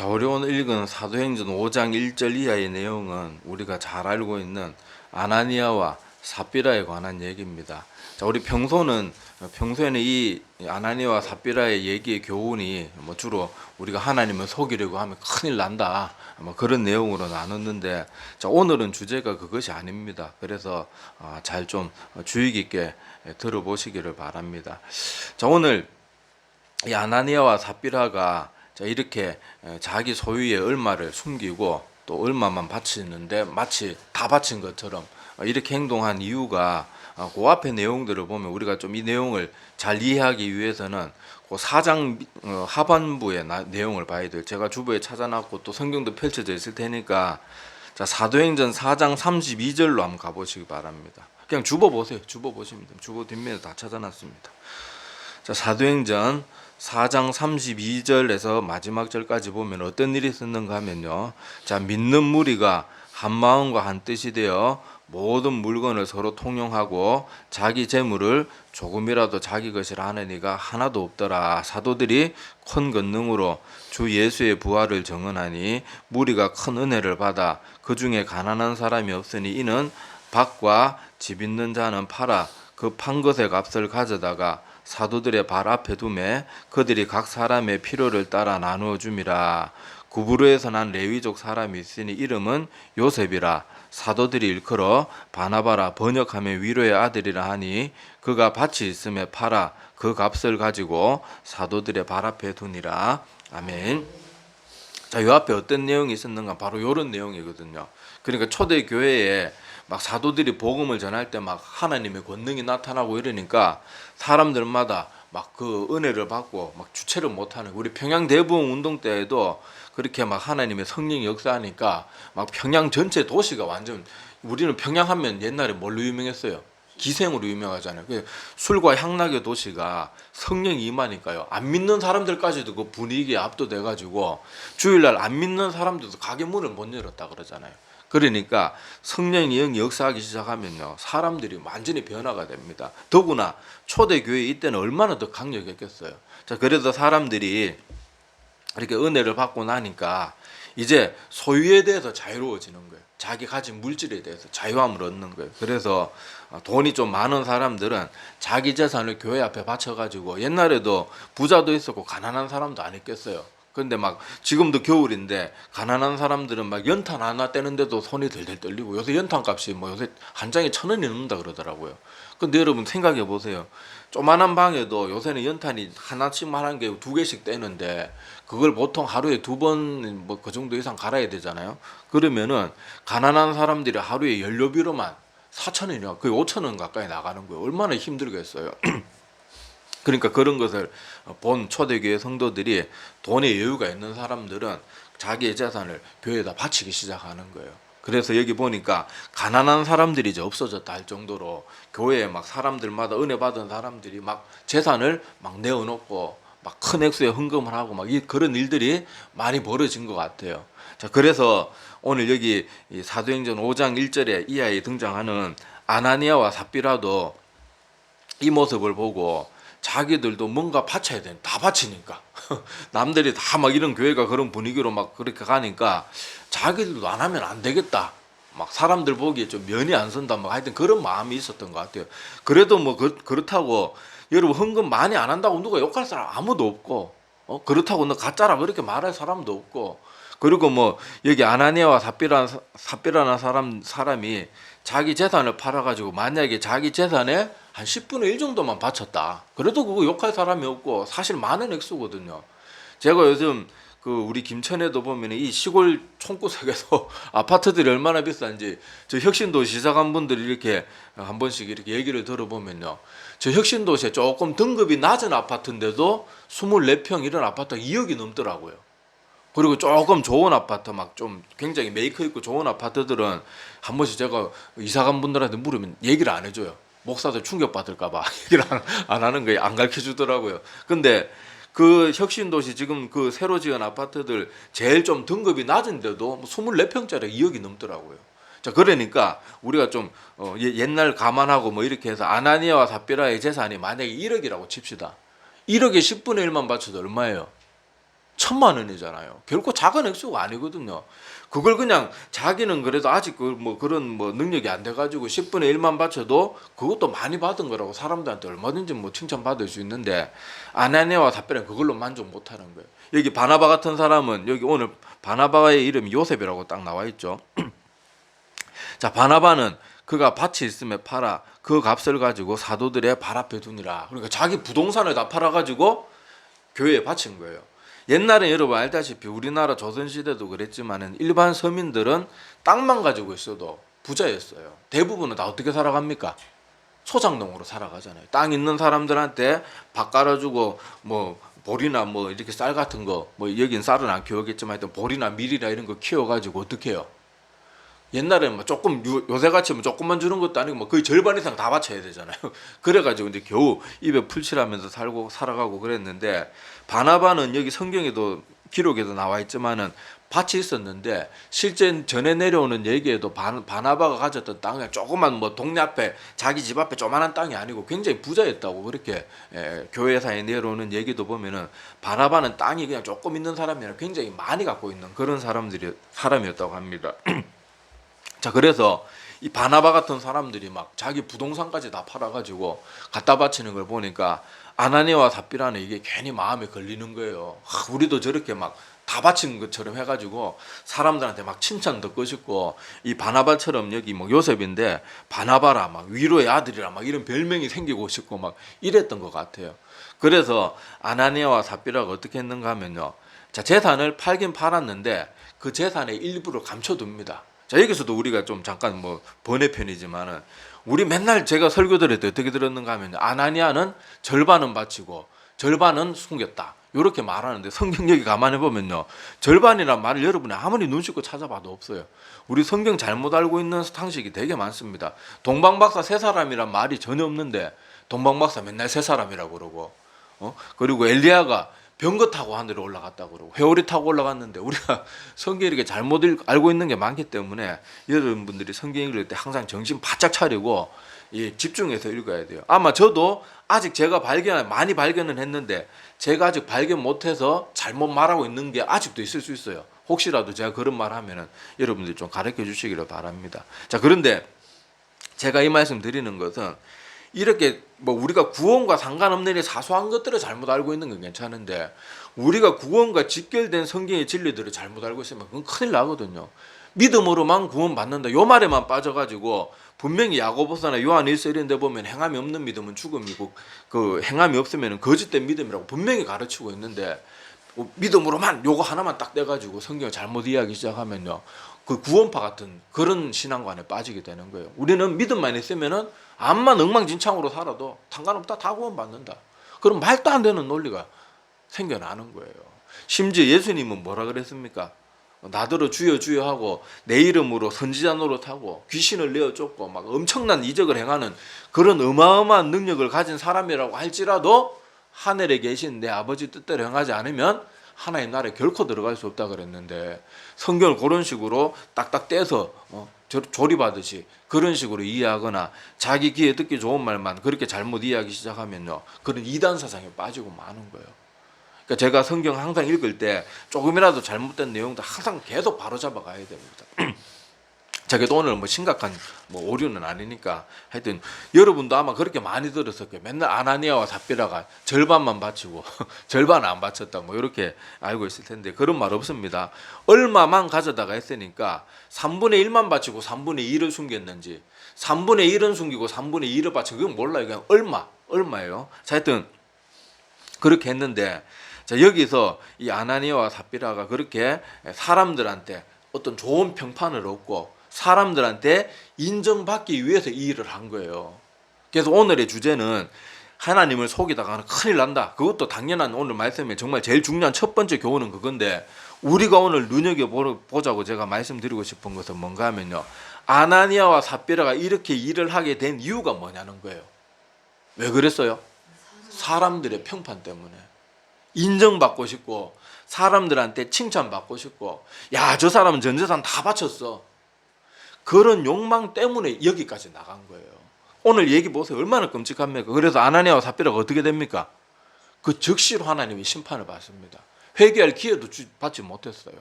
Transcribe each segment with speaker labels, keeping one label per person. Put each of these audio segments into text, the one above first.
Speaker 1: 자, 우리 오늘 읽은 사도행전 5장 1절 이하의 내용은 우리가 잘 알고 있는 아나니아와 삽비라에 관한 얘기입니다. 자, 우리 평소는 평소에는 이 아나니아와 삽비라의 얘기의 교훈이 뭐 주로 우리가 하나님을 속이려고 하면 큰일 난다. 뭐 그런 내용으로 나눴는데 자, 오늘은 주제가 그것이 아닙니다. 그래서 아, 잘좀 주의 깊게 들어보시기를 바랍니다. 자, 오늘 이 아나니아와 삽비라가 자, 이렇게 에, 자기 소유의 얼마를 숨기고 또 얼마만 바치는데 마치 다 바친 것처럼 어, 이렇게 행동한 이유가 어, 그 앞에 내용들을 보면 우리가 좀 이 내용을 잘 이해하기 위해서는 그 사장 어, 하반부의 나- 내용을 봐야 돼요. 제가 주부에 찾아놨고 또 성경도 펼쳐져 있을 테니까 자 사도행전 4장 32절로 한번 가보시기 바랍니다. 그냥 주보 보세요. 주보 보시면 됩니다. 주보 뒷면에 다 찾아놨습니다. 자 사도행전 4장 32절에서 마지막 절까지 보면 어떤 일이 있었는가 하면요. 자 믿는 무리가 한 마음과 한 뜻이 되어 모든 물건을 서로 통용하고 자기 재물을 조금이라도 자기 것이라 하는 이가 하나도 없더라. 사도들이 큰 권능으로 주 예수의 부활을 정언하니 무리가 큰 은혜를 받아 그 중에 가난한 사람이 없으니 이는 밭과 집 있는 자는 팔아 그 판 것의 값을 가져다가 사도들의 발 앞에 두매 그들이 각 사람의 필요를 따라 나누어 줌이라 구부로에서 난 레위족 사람이 있으니 이름은 요셉이라 사도들이 일컬어 바나바라 번역하며 위로의 아들이라 하니 그가 밭이 있음에 팔아 그 값을 가지고 사도들의 발 앞에 두니라 아멘. 자, 요 앞에 어떤 내용이 있었는가? 바로 이런 내용이거든요. 그러니까 초대 교회에 막 사도들이 복음을 전할 때 막 하나님의 권능이 나타나고 이러니까 사람들마다 막 그 은혜를 받고 막 주체를 못하는 우리 평양 대부흥 운동 때에도 그렇게 막 하나님의 성령이 역사하니까 막 평양 전체 도시가 완전 우리는 평양 하면 옛날에 뭘로 유명했어요? 기생으로 유명하잖아요. 그 술과 향락의 도시가 성령이 임하니까요. 안 믿는 사람들까지도 그 분위기에 압도돼 가지고 주일날 안 믿는 사람들도 가게 문을 못 열었다 그러잖아요. 그러니까 성령이 영 역사하기 시작하면요. 사람들이 완전히 변화가 됩니다. 더구나 초대교회 이때는 얼마나 더 강력했겠어요. 자, 그래서 사람들이 이렇게 은혜를 받고 나니까 이제 소유에 대해서 자유로워지는 거예요. 자기 가진 물질에 대해서 자유함을 얻는 거예요. 그래서 어, 돈이 좀 많은 사람들은 자기 재산을 교회 앞에 바쳐가지고 옛날에도 부자도 있었고 가난한 사람도 안 있겠어요. 근데 막 지금도 겨울인데 가난한 사람들은 막 연탄 하나 떼는데도 손이 들들 떨리고 요새 연탄 값이 뭐 요새 한 장에 천 원이 넘는다 그러더라고요. 근데 여러분 생각해 보세요. 조만한 방에도 요새는 연탄이 하나씩만 한개두 개씩 떼는데 그걸 보통 하루에 두 번 뭐 그 정도 이상 갈아야 되잖아요. 그러면은 가난한 사람들이 하루에 연료비로만 4천 원이나 거의 5천 원 가까이 나가는 거예요. 얼마나 힘들겠어요. 그러니까 그런 것을 본 초대교회 성도들이 돈에 여유가 있는 사람들은 자기의 재산을 교회에다 바치기 시작하는 거예요. 그래서 여기 보니까 가난한 사람들이 이제 없어졌다 할 정도로 교회에 막 사람들마다 은혜 받은 사람들이 막 재산을 막 내어놓고 막 큰 액수의 헌금을 하고 막 이 그런 일들이 많이 벌어진 것 같아요. 자 그래서 오늘 여기 이 사도행전 5장 1절에 이하에 등장하는 아나니아와 삽비라도 이 모습을 보고 자기들도 뭔가 바쳐야 되는 다 바치니까. 남들이 다 막 이런 교회가 그런 분위기로 막 그렇게 가니까 자기들도 안 하면 안 되겠다. 막 사람들 보기에 좀 면이 안 선다. 막 하여튼 그런 마음이 있었던 것 같아요. 그래도 뭐 그, 그렇다고 여러분 헌금 많이 안 한다고 누가 욕할 사람 아무도 없고 어 그렇다고 너 가짜라 그렇게 말할 사람도 없고 그리고 뭐 여기 아나니아와 삽비라는 사- 삽비라는 사람 사람이 자기 재산을 팔아 가지고 만약에 자기 재산의 한 10분의 1 정도만 바쳤다. 그래도 그거 욕할 사람이 없고 사실 많은 액수거든요. 제가 요즘 그 우리 김천에도 보면 이 시골 총구석에서 아파트들이 얼마나 비싼지 저 혁신도 시작한 분들이 이렇게 한 번씩 이렇게 얘기를 들어보면요. 저 혁신도시에 조금 등급이 낮은 아파트인데도 24평 이런 아파트가 2억이 넘더라고요. 그리고 조금 좋은 아파트 막 좀 굉장히 메이커 있고 좋은 아파트들은 한 번씩 제가 이사 간 분들한테 물으면 얘기를 안 해줘요. 목사들 충격 받을까봐 얘기를 안, 안 하는 거예요. 안 가르쳐 주더라고요. 근데 그 혁신도시 지금 그 새로 지은 아파트들 제일 좀 등급이 낮은데도 뭐 24평짜리 2억이 넘더라고요. 자 그러니까 우리가 좀 어, 예- 옛날 감안하고 뭐 이렇게 해서 아나니아와 삽비라의 재산이 만약에 1억이라고 칩시다. 1억에 10분의 1만 바쳐도 얼마예요? 천만 원이잖아요. 결코 작은 액수가 아니거든요. 그걸 그냥 자기는 그래도 아직 그 뭐 그런 뭐 능력이 안 돼가지고 10분의 1만 바쳐도 그것도 많이 받은 거라고 사람들한테 얼마든지 뭐 칭찬 받을 수 있는데 아나니아와 답변은 그걸로 만족 못하는 거예요. 여기 바나바 같은 사람은 여기 오늘 바나바의 이름이 요셉이라고 딱 나와 있죠. 자 바나바는 그가 밭이 있으면 팔아 그 값을 가지고 사도들의 발 앞에 두니라. 그러니까 자기 부동산을 다 팔아가지고 교회에 바친 거예요. 옛날에 여러분 알다시피 우리나라 조선시대도 그랬지만은 일반 서민들은 땅만 가지고 있어도 부자였어요. 대부분은 다 어떻게 살아갑니까? 소장농으로 살아가잖아요. 땅 있는 사람들한테 밥 깔아주고 뭐 보리나 뭐 이렇게 쌀 같은 거 뭐 여긴 쌀은 안 키우겠지만 하여튼 보리나 밀이나 이런 거 키워가지고 어떻게 해요? 옛날에는 뭐 조금 요- 요새같이 뭐 조금만 주는 것도 아니고 뭐 거의 절반 이상 다 바쳐야 되잖아요. 그래가지고 이제 겨우 입에 풀칠하면서 살고 살아가고 그랬는데 바나바는 여기 성경에도 기록에도 나와 있지만은 밭이 있었는데 실제 전에 내려오는 얘기에도 바, 바나바가 가졌던 땅에 조그만 뭐 동네 앞에 자기 집 앞에 조만한 땅이 아니고 굉장히 부자였다고 그렇게 예, 교회사에 내려오는 얘기도 보면은 바나바는 땅이 그냥 조금 있는 사람이 아니라 굉장히 많이 갖고 있는 그런 사람들이 사람이었다고 합니다. 자 그래서 이 바나바 같은 사람들이 막 자기 부동산까지 다 팔아가지고 갖다 바치는 걸 보니까 아나니아와 삽비라는 이게 괜히 마음에 걸리는 거예요. 하, 우리도 저렇게 막 다 바친 것처럼 해가지고 사람들한테 막 칭찬 듣고 싶고 이 바나바처럼 여기 뭐 요셉인데 바나바라 막 위로의 아들이라 막 이런 별명이 생기고 싶고 막 이랬던 것 같아요. 그래서 아나니아와 삽비라가 어떻게 했는가 하면요. 자 재산을 팔긴 팔았는데 그 재산의 일부를 감춰둡니다. 자 여기서도 우리가 좀 잠깐 뭐 번외편이지만은 우리 맨날 제가 설교 들을 때 어떻게 들었는가 하면 아나니아는 절반은 바치고 절반은 숨겼다. 이렇게 말하는데 성경 여기 가만히 보면요 절반이란 말을 여러분이 아무리 눈 씻고 찾아봐도 없어요. 우리 성경 잘못 알고 있는 상식이 되게 많습니다. 동방박사 세 사람이란 말이 전혀 없는데 동방박사 맨날 세 사람이라고 그러고 어 그리고 엘리야가 병거 타고 하늘에 올라갔다 그러고 회오리 타고 올라갔는데 우리가 성경 이렇게 잘못 읽- 알고 있는 게 많기 때문에 여러분들이 성경 읽을 때 항상 정신 바짝 차리고 예, 집중해서 읽어야 돼요. 아마 저도 아직 제가 발견 많이 발견은 했는데 제가 아직 발견 못해서 잘못 말하고 있는 게 아직도 있을 수 있어요. 혹시라도 제가 그런 말 하면은 여러분들이 좀 가르쳐 주시기를 바랍니다. 자 그런데 제가 이 말씀 드리는 것은 이렇게 뭐 우리가 구원과 상관없는 이 사소한 것들을 잘못 알고 있는 건 괜찮은데 우리가 구원과 직결된 성경의 진리들을 잘못 알고 있으면 그건 큰일 나거든요. 믿음으로만 구원 받는다. 요 말에만 빠져가지고 분명히 야고보서나 요한 1서 이런 데 보면 행함이 없는 믿음은 죽음이고 그 행함이 없으면 거짓된 믿음이라고 분명히 가르치고 있는데 뭐 믿음으로만 요거 하나만 딱 떼가지고 성경을 잘못 이해하기 시작하면요. 그 구원파 같은 그런 신앙관에 빠지게 되는 거예요. 우리는 믿음만 있으면은 암만 엉망진창으로 살아도 상관없다 다 구원받는다. 그럼 말도 안 되는 논리가 생겨나는 거예요. 심지어 예수님은 뭐라 그랬습니까? 나더러 주여 주여 하고 내 이름으로 선지자 노릇하고 귀신을 내어 쫓고 막 엄청난 이적을 행하는 그런 어마어마한 능력을 가진 사람이라고 할지라도 하늘에 계신 내 아버지 뜻대로 행하지 않으면 하나님 나라에 결코 들어갈 수 없다 그랬는데 성경을 그런 식으로 딱딱 떼서 어, 조- 조립하듯이 그런 식으로 이해하거나 자기 귀에 듣기 좋은 말만 그렇게 잘못 이해하기 시작하면요 그런 이단 사상에 빠지고 마는 거예요. 그러니까 제가 성경 항상 읽을 때 조금이라도 잘못된 내용도 항상 계속 바로 잡아 가야 됩니다. 자, 그래도 오늘 뭐 심각한 뭐 오류는 아니니까 하여튼 여러분도 아마 그렇게 많이 들었을 거예요. 맨날 아나니아와 삽비라가 절반만 바치고 절반 안 바쳤다 뭐 이렇게 알고 있을 텐데 그런 말 없습니다. 얼마만 가져다가 했으니까 3분의 1만 바치고 3분의 2를 숨겼는지 3분의 1은 숨기고 3분의 2를 바치고 그건 몰라요. 그냥 얼마 얼마예요. 자, 하여튼 그렇게 했는데 자 여기서 이 아나니아와 삽비라가 그렇게 사람들한테 어떤 좋은 평판을 얻고 사람들한테 인정받기 위해서 이 일을 한 거예요. 그래서 오늘의 주제는 하나님을 속이다가는 큰일 난다. 그것도 당연한 오늘 말씀에 정말 제일 중요한 첫 번째 교훈은 그건데 우리가 오늘 눈여겨 보자고 제가 말씀드리고 싶은 것은 뭔가 하면요. 아나니아와 삽비라가 이렇게 일을 하게 된 이유가 뭐냐는 거예요. 왜 그랬어요? 사람들의 평판 때문에 인정받고 싶고 사람들한테 칭찬받고 싶고 야 저 사람은 전 재산 다 바쳤어 그런 욕망 때문에 여기까지 나간 거예요 오늘 얘기 보세요 얼마나 끔찍합니까 그래서 아나니아와 삽비라가 어떻게 됩니까 그 즉시로 하나님이 심판을 받습니다 회개할 기회도 주, 받지 못했어요.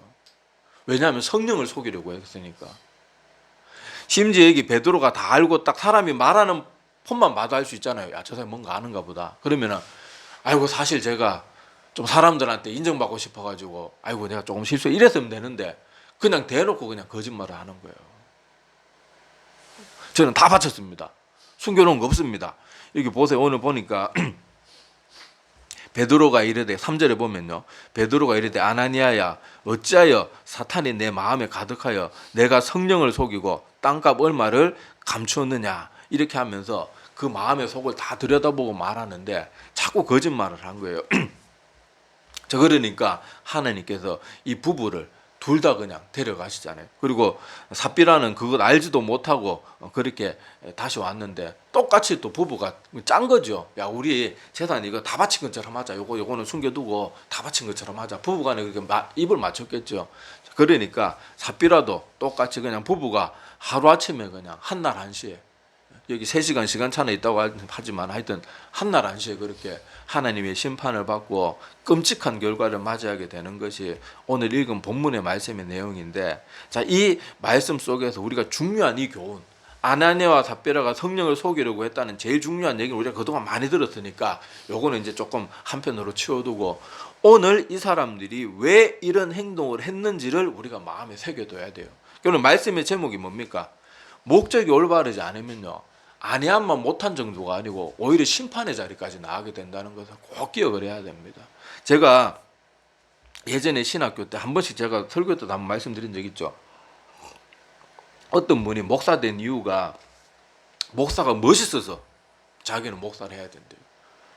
Speaker 1: 왜냐하면 성령을 속이려고 했으니까. 심지어 여기 베드로가 다 알고 딱 사람이 말하는 폰만 봐도 알 수 있잖아요. 야, 저 사람 뭔가 아는가 보다. 그러면은 아이고 사실 제가 좀 사람들한테 인정받고 싶어가지고 아이고 내가 조금 실수 이랬으면 되는데 그냥 대놓고 그냥 거짓말을 하는 거예요. 저는 다 바쳤습니다. 숨겨놓은 거 없습니다. 여기 보세요. 오늘 보니까 베드로가 이르되 3절에 보면요. 베드로가 이르되 아나니아야 어찌하여 사탄이 내 마음에 가득하여 내가 성령을 속이고 땅값 얼마를 감추었느냐 이렇게 하면서 그 마음의 속을 다 들여다보고 말하는데 자꾸 거짓말을 한 거예요. 저 그러니까 하나님께서 이 부부를 둘 다 그냥 데려가시잖아요. 그리고 삽비라는 그걸 알지도 못하고 어, 그렇게 다시 왔는데 똑같이 또 부부가 짠 거죠. 야 우리 재산 이거 다 바친 것처럼 하자. 요거 요거는 숨겨두고 다 바친 것처럼 하자. 부부간에 그렇게 마- 입을 맞췄겠죠. 그러니까 삽비라도 똑같이 그냥 부부가 하루 아침에 그냥 한 날 한시에 여기 3시간 시간 차는 있다고 하- 하지만 하여튼 한날 한시에 그렇게 하나님의 심판을 받고 끔찍한 결과를 맞이하게 되는 것이 오늘 읽은 본문의 말씀의 내용인데 자 이 말씀 속에서 우리가 중요한 이 교훈 아나니아와 삽비라가 성령을 속이려고 했다는 제일 중요한 얘기를 우리가 그동안 많이 들었으니까 요거는 이제 조금 한편으로 치워두고 오늘 이 사람들이 왜 이런 행동을 했는지를 우리가 마음에 새겨둬야 돼요. 그러면 말씀의 제목이 뭡니까? 목적이 올바르지 않으면요. 아니한만 못한 정도가 아니고 오히려 심판의 자리까지 나가게 된다는 것을 꼭 기억을 해야 됩니다. 제가 예전에 신학교 때 한 번씩 제가 설교 때도 한번 말씀드린 적 있죠. 어떤 분이 목사 된 이유가 목사가 멋있어서 자기는 목사를 해야 된대요.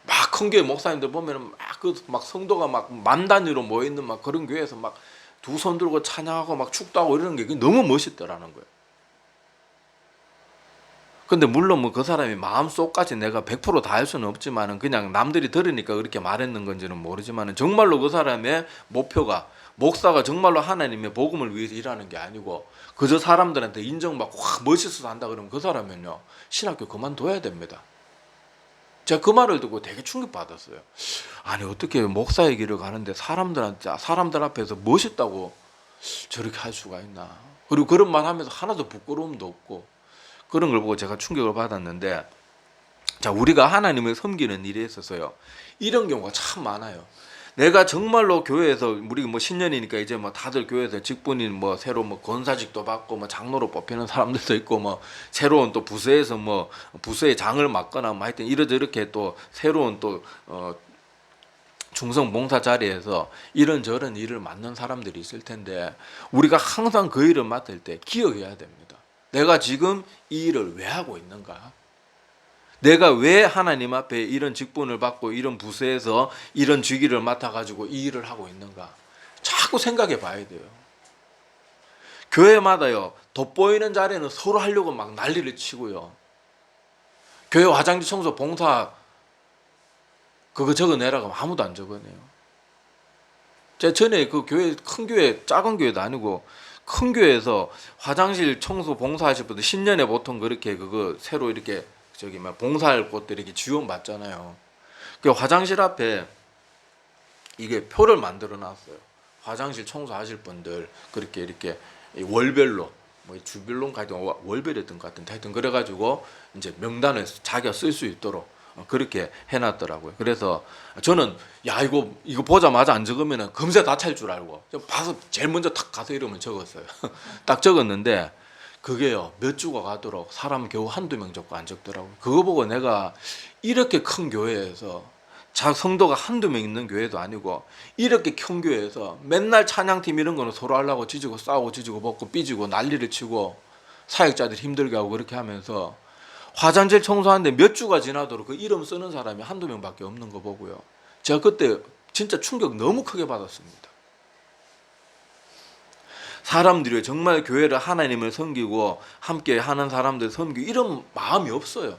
Speaker 1: 막큰 교회 목사님들 보면은 막 그 막 성도가 막 만 단위로 모여 있는 막 그런 교회에서 막 두 손 들고 찬양하고 막 축도하고 이러는 게 너무 멋있더라는 거예요. 근데 물론 뭐 그 사람이 마음속까지 내가 100%다 할 수는 없지만은 그냥 남들이 들으니까 그렇게 말했는 건지는 모르지만은 정말로 그 사람의 목표가 목사가 정말로 하나님의 복음을 위해서 일하는 게 아니고 그저 사람들한테 인정받고 와 멋있어서 한다 그러면 그 사람은요 신학교 그만둬야 됩니다. 제가 그 말을 듣고 되게 충격받았어요. 아니 어떻게 목사의 길을 가는데 사람들한테 사람들 앞에서 멋있다고 저렇게 할 수가 있나? 그리고 그런 말 하면서 하나도 부끄러움도 없고 그런 걸 보고 제가 충격을 받았는데 자 우리가 하나님을 섬기는 일에 있어서요 이런 경우가 참 많아요. 내가 정말로 교회에서 우리 뭐 신년이니까 이제 뭐 다들 교회에서 직분인 뭐 새로 뭐 권사직도 받고 뭐 장로로 뽑히는 사람들도 있고 뭐 새로운 또 부서에서 뭐 부서의 장을 맡거나 뭐 하여튼 이러저렇게 또 새로운 또어 중성 봉사 자리에서 이런저런 일을 맡는 사람들이 있을 텐데 우리가 항상 그 일을 맡을 때 기억해야 됩니다. 내가 지금 이 일을 왜 하고 있는가? 내가 왜 하나님 앞에 이런 직분을 받고 이런 부서에서 이런 직위를 맡아가지고 이 일을 하고 있는가? 자꾸 생각해 봐야 돼요. 교회마다요, 돋보이는 자리에는 서로 하려고 막 난리를 치고요. 교회 화장지 청소 봉사 그거 적어내라고 하면 아무도 안 적어내요. 제가 전에 그 교회 큰 교회 작은 교회도 아니고 큰 교회에서 화장실 청소 봉사하실 분들 신년에 보통 그렇게 그거 새로 이렇게 저기 막 봉사할 곳들 이렇게 지원 받잖아요. 그 화장실 앞에 이게 표를 만들어 놨어요. 화장실 청소하실 분들 그렇게 이렇게 이 월별로 뭐 가든 월별이었던 것 같은데 하여튼 그래가지고 이제 명단을 자기가 쓸 수 있도록 어, 그렇게 해놨더라고요. 그래서 저는 야 이거 이거 보자마자 안 적으면은 금세 다찰 줄 알고 저 봐서 제일 먼저 탁 가서 이름을 적었어요. 딱 적었는데 그게요 몇 주가 가도록 사람 겨우 한두 명 적고 안 적더라고요. 그거 보고 내가 이렇게 큰 교회에서 자 성도가 한두 명 있는 교회도 아니고 이렇게 큰 교회에서 맨날 찬양팀 이런 거는 서로 하려고 지지고 싸우고 지지고 먹고 삐지고 난리를 치고 사역자들 힘들게 하고 그렇게 하면서 화장실 청소하는데 몇 주가 지나도록 그 이름 쓰는 사람이 한두 명밖에 없는 거 보고요. 제가 그때 진짜 충격 너무 크게 받았습니다. 사람들이 정말 교회를 하나님을 섬기고 함께 하는 사람들 섬기고 이런 마음이 없어요.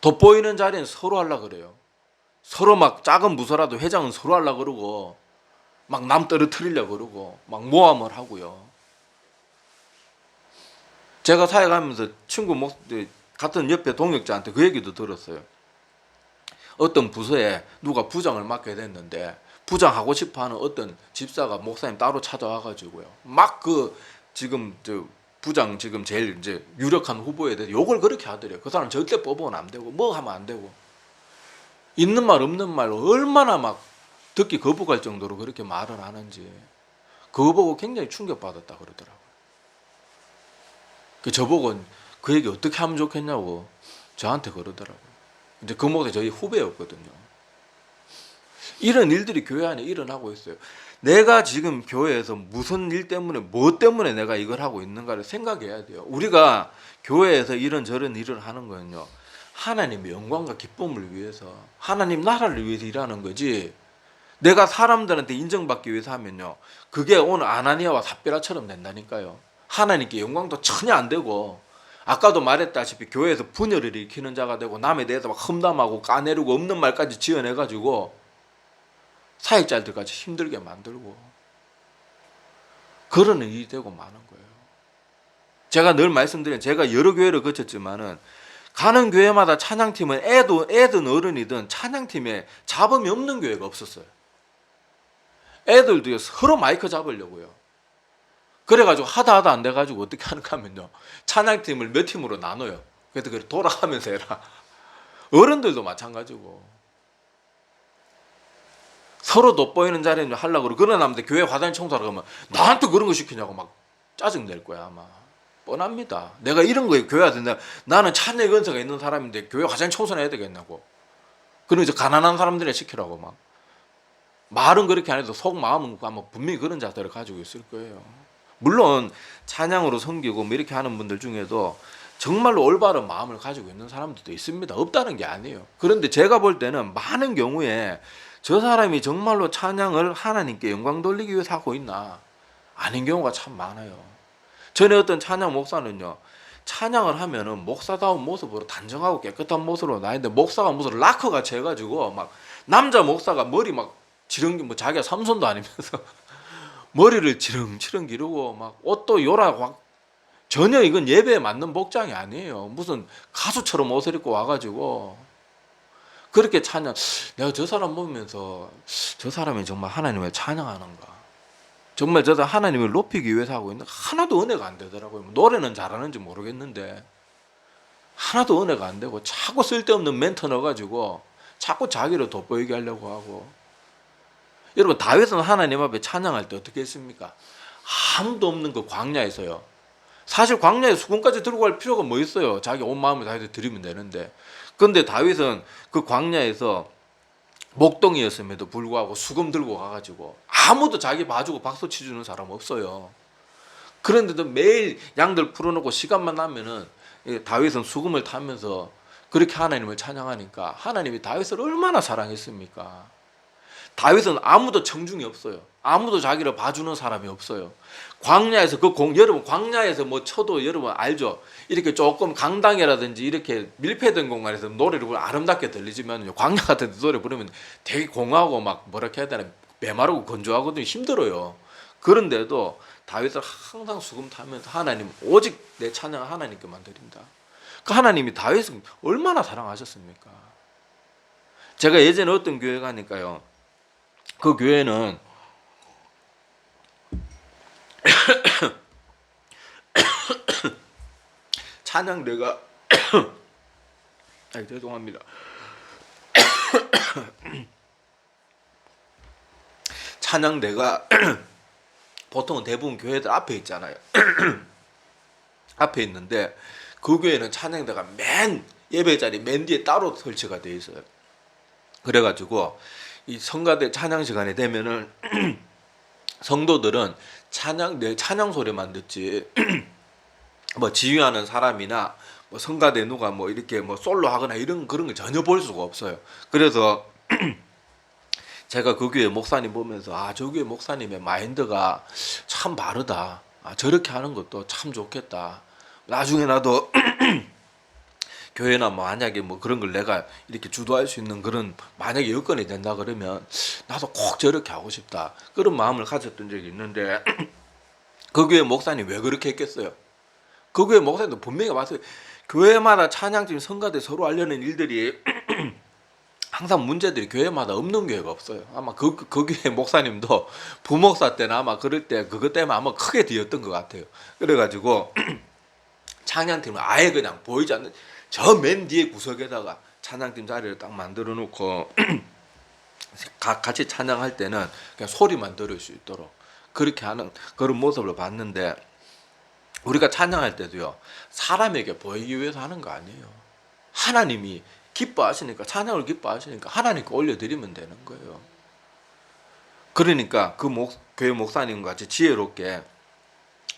Speaker 1: 돋보이는 자리는 서로 하려 그래요. 서로 막 작은 부서라도 회장은 서로 하려 그러고 막 남 떨어뜨리려 그러고 막 모함을 하고요. 제가 사역하면서 친구 목 같은 옆에 동역자한테 그 얘기도 들었어요. 어떤 부서에 누가 부장을 맡게 됐는데 부장하고 싶어하는 어떤 집사가 목사님 따로 찾아와가지고요. 막 그 지금 저 부장 지금 제일 이제 유력한 후보에 대해서 욕을 그렇게 하더래요. 그 사람 절대 뽑으면 안 되고 뭐 하면 안 되고 있는 말 없는 말로 얼마나 막 듣기 거부갈 정도로 그렇게 말을 하는지 그거 보고 굉장히 충격받았다 그러더라고요. 그 저보고 그 얘기 어떻게 하면 좋겠냐고 저한테 그러더라고요. 이제 그 목사 저희 후배였거든요. 이런 일들이 교회 안에 일어나고 있어요. 내가 지금 교회에서 무슨 일 때문에 뭐 때문에 내가 이걸 하고 있는가를 생각해야 돼요. 우리가 교회에서 이런 저런 일을 하는 거는요. 하나님의 영광과 기쁨을 위해서 하나님 나라를 위해서 일하는 거지. 내가 사람들한테 인정받기 위해서 하면요. 그게 오늘 아나니아와 삽비라처럼 된다니까요. 하나님께 영광도 전혀 안 되고 아까도 말했다시피 교회에서 분열을 일으키는 자가 되고 남에 대해서 막 험담하고 까내리고 없는 말까지 지어내 가지고 사역자들까지 힘들게 만들고 그러는 일이 되고 마는 거예요. 제가 늘 말씀드린 제가 여러 교회를 거쳤지만은 가는 교회마다 찬양팀은 애도 애든 어른이든 찬양팀에 잡음이 없는 교회가 없었어요. 애들도 서로 마이크 잡으려고요. 그래가지고 하다 하다 안 돼가지고 어떻게 하는가 하면요. 찬양팀을 몇 팀으로 나눠요. 그래서 그래 돌아가면서 해라. 어른들도 마찬가지고. 서로 돋보이는 자리에 하려고 그러고 그런 남들 교회 화단 청소하러 가면 나한테 그런 거 시키냐고 막 짜증 낼 거야 아마. 뻔합니다. 내가 이런 거에 교회 와서 나는 찬양 건서가 있는 사람인데 교회 화장 청소는 해야 되겠냐고. 그런 이제 가난한 사람들에 시키라고 막. 말은 그렇게 안 해도 속 마음은 아마 분명히 그런 자세를 가지고 있을 거예요. 물론 찬양으로 섬기고 뭐 이렇게 하는 분들 중에도 정말로 올바른 마음을 가지고 있는 사람들도 있습니다. 없다는 게 아니에요. 그런데 제가 볼 때는 많은 경우에 저 사람이 정말로 찬양을 하나님께 영광 돌리기 위해서 하고 있나 아닌 경우가 참 많아요. 전에 어떤 찬양 목사는요. 찬양을 하면은 목사다운 모습으로 단정하고 깨끗한 모습으로 나는데 목사가 무슨 락커 같이 해가지고 막 남자 목사가 머리 막 지렁기 뭐 자기가 삼손도 아니면서 머리를 지렁지렁 기르고 막 옷도 요라 확 전혀 이건 예배에 맞는 복장이 아니에요. 무슨 가수처럼 옷을 입고 와가지고 그렇게 찬양. 내가 저 사람 보면서 저 사람이 정말 하나님을 찬양하는가. 정말 저 사람 하나님을 높이기 위해서 하고 있는 하나도 은혜가 안 되더라고요. 노래는 잘하는지 모르겠는데 하나도 은혜가 안 되고 자꾸 쓸데없는 멘트 넣어가지고 자꾸 자기를 돋보이게 하려고 하고 여러분 다윗은 하나님 앞에 찬양할 때 어떻게 했습니까? 아무도 없는 그 광야에서요. 사실 광야에 수금까지 들고 갈 필요가 뭐 있어요? 자기 온 마음을 다해서 드리면 되는데. 근데 다윗은 그 광야에서 목동이었음에도 불구하고 수금 들고 가가지고 아무도 자기 봐주고 박수 치주는 사람 없어요. 그런데도 매일 양들 풀어놓고 시간만 나면은 이 다윗은 수금을 타면서 그렇게 하나님을 찬양하니까 하나님이 다윗을 얼마나 사랑했습니까? 다윗은 아무도 청중이 없어요. 아무도 자기를 봐주는 사람이 없어요. 광야에서 그 공, 여러분 광야에서 뭐 쳐도 여러분 알죠? 이렇게 조금 강당이라든지 이렇게 밀폐된 공간에서 노래를 부르면 아름답게 들리지만 광야 같은 데 노래 부르면 되게 공하고 막 뭐라 해야 되나 메마르고 건조하거든요. 힘들어요. 그런데도 다윗은 항상 수금 타면서 하나님 오직 내 찬양 하나님께만 드린다. 그 하나님이 다윗을 얼마나 사랑하셨습니까? 제가 예전에 어떤 교회 가니까요. 그 교회는 찬양대가 아 죄송합니다. 찬양대가 보통은 대부분 교회들 앞에 있잖아요. 앞에 있는데 그 교회는 찬양대가 맨 예배 자리 맨 뒤에 따로 설치가 돼 있어요. 그래가지고 이 성가대 찬양 시간이 되면은 성도들은 찬양 내 찬양 소리만 듣지 뭐 지휘하는 사람이나 뭐 성가대 누가 뭐 이렇게 뭐 솔로 하거나 이런 그런 거 전혀 볼 수가 없어요. 그래서 제가 그 교회 목사님 보면서 아 저 교회 목사님의 마인드가 참 바르다. 아 저렇게 하는 것도 참 좋겠다. 나중에 나도 교회나 뭐 만약에 뭐 그런 걸 내가 이렇게 주도할 수 있는 그런 만약에 여건이 된다 그러면 나도 꼭 저렇게 하고 싶다 그런 마음을 가졌던 적이 있는데 그 교회 목사님 왜 그렇게 했겠어요? 그 교회 목사님도 분명히 봤어요. 교회마다 찬양팀 성가대 서로 하려는 일들이 항상 문제들이 교회마다 없는 교회가 없어요. 아마 그, 그, 그 교회 목사님도 부목사 때는 아마 그럴 때 그것 때문에 아마 크게 뒤었던 것 같아요. 그래가지고 찬양팀을 아예 그냥 보이지 않는 저 맨 뒤에 구석에다가 찬양팀 자리를 딱 만들어 놓고 가- 같이 찬양할 때는 그냥 소리만 들을 수 있도록 그렇게 하는 그런 모습을 봤는데 우리가 찬양할 때도요 사람에게 보이기 위해서 하는 거 아니에요. 하나님이 기뻐하시니까 찬양을 기뻐하시니까 하나님께 올려드리면 되는 거예요. 그러니까 그 목, 교회 목사님 같이 지혜롭게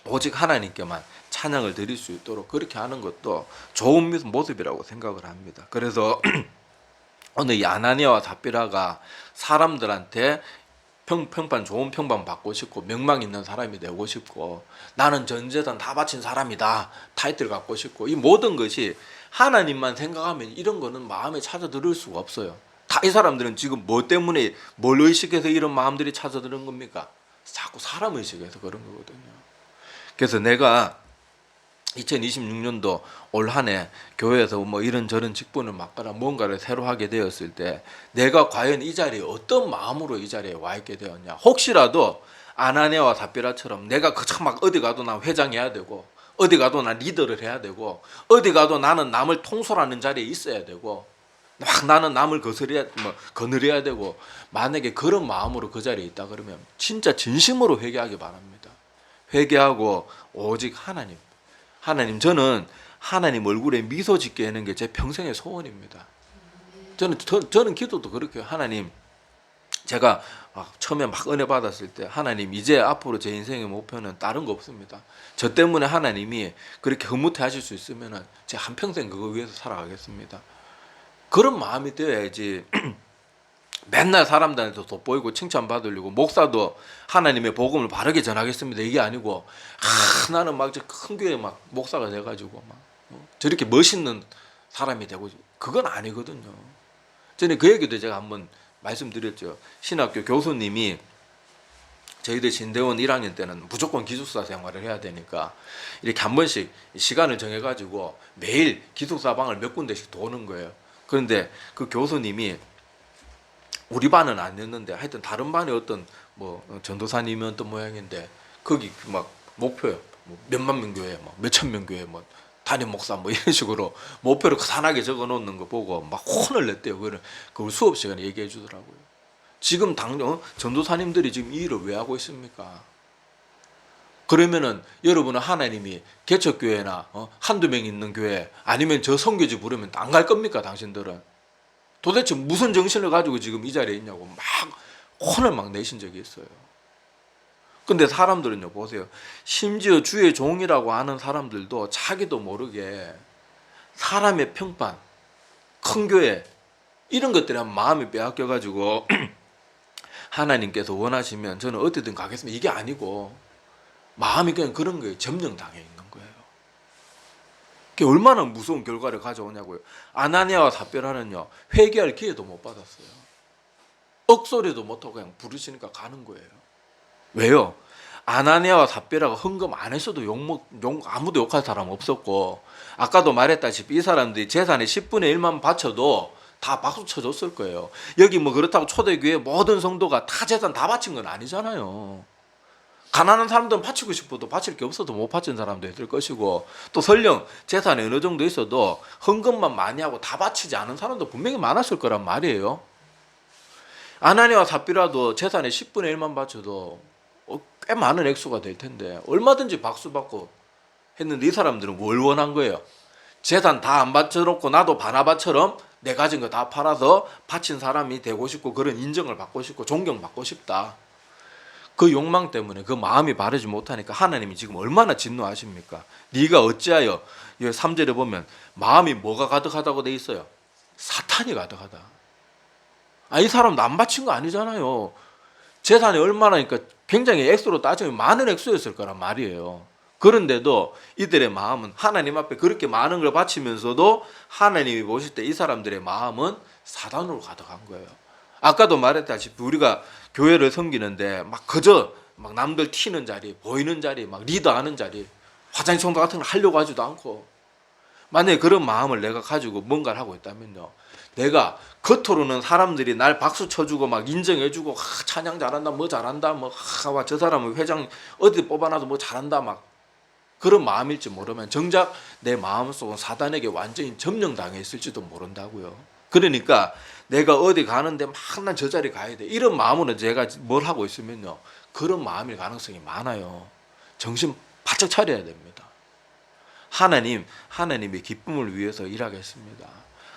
Speaker 1: 오직 하나님께만 찬양을 드릴 수 있도록 그렇게 하는 것도 좋은 모습이라고 생각을 합니다. 그래서 오늘 이 아나니아와 삽비라가 사람들한테 평, 평판 좋은 평판 받고 싶고 명망 있는 사람이 되고 싶고 나는 전재산 다 바친 사람이다 타이틀 갖고 싶고 이 모든 것이 하나님만 생각하면 이런 거는 마음에 찾아들을 수가 없어요. 다 이 사람들은 지금 뭐 때문에 뭘 의식해서 이런 마음들이 찾아드는 겁니까? 자꾸 사람 의식해서 그런 거거든요. 그래서 내가 2026년도 올 한해 교회에서 뭐 이런저런 직분을 맡거나 뭔가를 새로 하게 되었을 때 내가 과연 이 자리에 어떤 마음으로 이 자리에 와 있게 되었냐 혹시라도 아나니아와 삽비라처럼 내가 그막 어디 가도 나 회장해야 되고 어디 가도 나 리더를 해야 되고 어디 가도 나는 남을 통솔하는 자리에 있어야 되고 막 나는 남을 거스려야 뭐 거느려야 되고 만약에 그런 마음으로 그 자리에 있다 그러면 진짜 진심으로 회개하기 바랍니다. 회개하고 오직 하나님 하나님 저는 하나님 얼굴에 미소 짓게 하는 게 제 평생의 소원입니다. 저는 저, 저는 기도도 그렇게. 하나님 제가 막 처음에 막 은혜 받았을 때 하나님 이제 앞으로 제 인생의 목표는 다른 거 없습니다. 저 때문에 하나님이 그렇게 흐뭇해 하실 수 있으면은 제 한평생 그거 위해서 살아가겠습니다. 그런 마음이 되어야지 맨날 사람들한테 돋보이고 칭찬받으려고 목사도 하나님의 복음을 바르게 전하겠습니다. 이게 아니고 아 나는 막 큰 교회 막 목사가 돼가지고 막 어? 저렇게 멋있는 사람이 되고 그건 아니거든요. 전에 그 얘기도 제가 한번 말씀드렸죠. 신학교 교수님이 저희들 신대원 1학년 때는 무조건 기숙사 생활을 해야 되니까 이렇게 한 번씩 시간을 정해가지고 매일 기숙사 방을 몇 군데씩 도는 거예요. 그런데 그 교수님이 우리 반은 아니었는데 하여튼 다른 반에 어떤 뭐 전도사님이었던 모양인데 거기 막 목표요 뭐 몇만 명 교회 뭐 몇천 명 교회 뭐 담임 목사 뭐 이런 식으로 목표를 거산하게 적어 놓는 거 보고 막 혼을 냈대요 그걸 그걸 수업 시간에 얘기해 주더라고요 지금 당장 어? 전도사님들이 지금 이 일을 왜 하고 있습니까 그러면은 여러분은 하나님이 개척교회나 어? 한두 명 있는 교회 아니면 저 성교지 부르면 안 갈 겁니까 당신들은 도대체 무슨 정신을 가지고 지금 이 자리에 있냐고 막 혼을 막 내신 적이 있어요. 근데 사람들은요 보세요. 심지어 주의 종이라고 하는 사람들도 자기도 모르게 사람의 평판, 큰 교회 이런 것들에 한 마음이 빼앗겨 가지고 하나님께서 원하시면 저는 어디든 가겠습니다. 이게 아니고 마음이 그냥 그런 거예요. 점령 당해 있는. 그게 얼마나 무서운 결과를 가져오냐고요. 아나니아와 삽별하는요 회개할 기회도 못 받았어요. 억소리도 못하고 그냥 부르시니까 가는 거예요. 왜요? 아나니아와 삽별아가 헌금 안 했어도 욕, 욕 아무도 욕할 사람 없었고 아까도 말했다시피 이 사람들이 재산의 10분의 1만 바쳐도 다 박수 쳐줬을 거예요. 여기 뭐 그렇다고 초대교회 모든 성도가 다 재산 다 바친 건 아니잖아요. 가난한 사람들은 바치고 싶어도 바칠 게 없어도 못 바친 사람도 있을 것이고 또 설령 재산이 어느 정도 있어도 헌금만 많이 하고 다 바치지 않은 사람도 분명히 많았을 거란 말이에요. 아나니와 삽비라도 재산의 10분의 1만 바쳐도 어, 꽤 많은 액수가 될 텐데 얼마든지 박수 받고 했는데 이 사람들은 뭘 원한 거예요? 재산 다 안 바쳐놓고 나도 바나바처럼 내 가진 거 다 팔아서 바친 사람이 되고 싶고 그런 인정을 받고 싶고 존경받고 싶다. 그 욕망 때문에 그 마음이 바르지 못하니까 하나님이 지금 얼마나 진노하십니까? 네가 어찌하여 이 3절에 보면 마음이 뭐가 가득하다고 돼 있어요? 사탄이 가득하다. 아, 이 사람도 안 바친 거 아니잖아요. 재산이 얼마나니까 굉장히 액수로 따지면 많은 액수였을 거란 말이에요. 그런데도 이들의 마음은 하나님 앞에 그렇게 많은 걸 바치면서도 하나님이 보실 때 이 사람들의 마음은 사단으로 가득한 거예요. 아까도 말했다시피 우리가 교회를 섬기는데 막 그저 막 남들 튀는 자리, 보이는 자리, 막 리더하는 자리, 화장실 청소 같은 걸 하려고 하지도 않고 만약에 그런 마음을 내가 가지고 뭔가를 하고 있다면요. 내가 겉으로는 사람들이 날 박수 쳐주고 막 인정해주고 아, 찬양 잘한다 뭐 잘한다 뭐저 사람은 회장 어디 뽑아놔도 뭐 잘한다 막 그런 마음일지 모르면 정작 내 마음속은 사단에게 완전히 점령당해 있을지도 모른다고요. 그러니까 내가 어디 가는데 막 난 저 자리 가야 돼 이런 마음으로 제가 뭘 하고 있으면요 그런 마음일 가능성이 많아요. 정신 바짝 차려야 됩니다. 하나님 하나님의 기쁨을 위해서 일하겠습니다.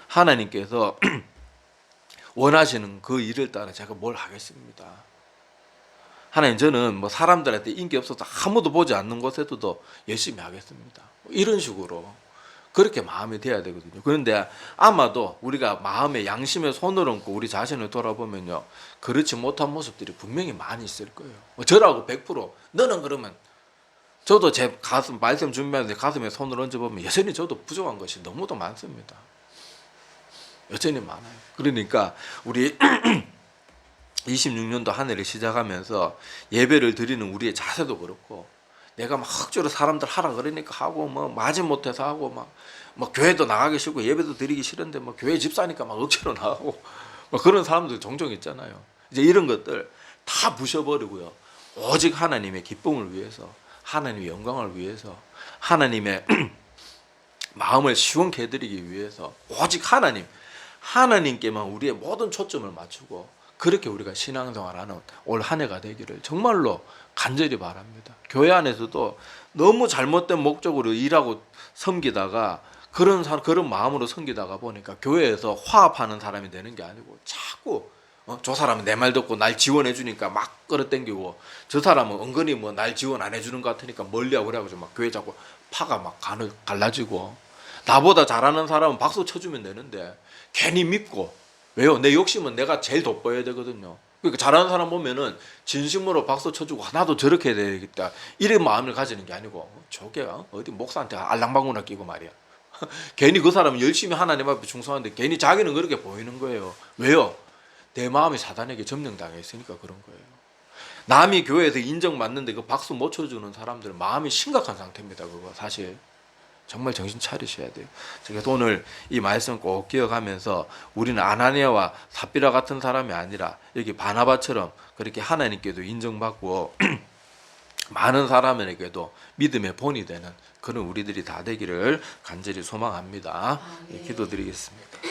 Speaker 1: 하나님께서 원하시는 그 일을 따라 제가 뭘 하겠습니다. 하나님 저는 뭐 사람들한테 인기 없어서 아무도 보지 않는 곳에서도 열심히 하겠습니다. 이런 식으로 그렇게 마음이 돼야 되거든요. 그런데 아마도 우리가 마음에 양심에 손을 얹고 우리 자신을 돌아보면요. 그렇지 못한 모습들이 분명히 많이 있을 거예요. 뭐 저라고 100% 너는 그러면 저도 제 가슴 말씀 준비하는데 가슴에 손을 얹어보면 여전히 저도 부족한 것이 너무도 많습니다. 여전히 많아요. 그러니까 우리 26년도 한 해를 시작하면서 예배를 드리는 우리의 자세도 그렇고 내가 막 억지로 사람들 하라 그러니까 하고 뭐 마지 못해서 하고 막, 막 교회도 나가기 싫고 예배도 드리기 싫은데 뭐 교회 집사니까 막 억지로 나가고 뭐 그런 사람들 종종 있잖아요. 이제 이런 것들 다 부셔버리고요. 오직 하나님의 기쁨을 위해서 하나님의 영광을 위해서 하나님의 마음을 시원케 해드리기 위해서 오직 하나님 하나님께만 우리의 모든 초점을 맞추고 그렇게 우리가 신앙생활하는 올 한 해가 되기를 정말로 간절히 바랍니다. 교회 안에서도 너무 잘못된 목적으로 일하고 섬기다가 그런 사, 그런 마음으로 섬기다가 보니까 교회에서 화합하는 사람이 되는 게 아니고 자꾸 어? 저 사람은 내 말 듣고 날 지원해 주니까 막 끌어당기고 저 사람은 은근히 뭐 날 지원 안 해주는 것 같으니까 멀리하고 그래가지고 막 교회 자꾸 파가 막 가늘, 갈라지고 나보다 잘하는 사람은 박수 쳐주면 되는데 괜히 믿고 왜요? 내 욕심은 내가 제일 돋보여야 되거든요. 그러니까 잘하는 사람 보면은 진심으로 박수 쳐주고 아, 나도 저렇게 해야 되겠다 이런 마음을 가지는 게 아니고 어, 저게 어? 어디 목사한테 알랑방구나 끼고 말이야. 괜히 그 사람은 열심히 하나님 앞에 충성하는데 괜히 자기는 그렇게 보이는 거예요. 왜요? 내 마음이 사단에게 점령당해 있으니까 그런 거예요. 남이 교회에서 인정받는데 그 박수 못 쳐주는 사람들은 마음이 심각한 상태입니다. 그거 사실. 정말 정신 차리셔야 돼요. 그래서 오늘 이 말씀 꼭 기억하면서 우리는 아나니아와 삽비라 같은 사람이 아니라 여기 바나바처럼 그렇게 하나님께도 인정받고 많은 사람에게도 믿음의 본이 되는 그런 우리들이 다 되기를 간절히 소망합니다.
Speaker 2: 아, 네.
Speaker 1: 예, 기도드리겠습니다.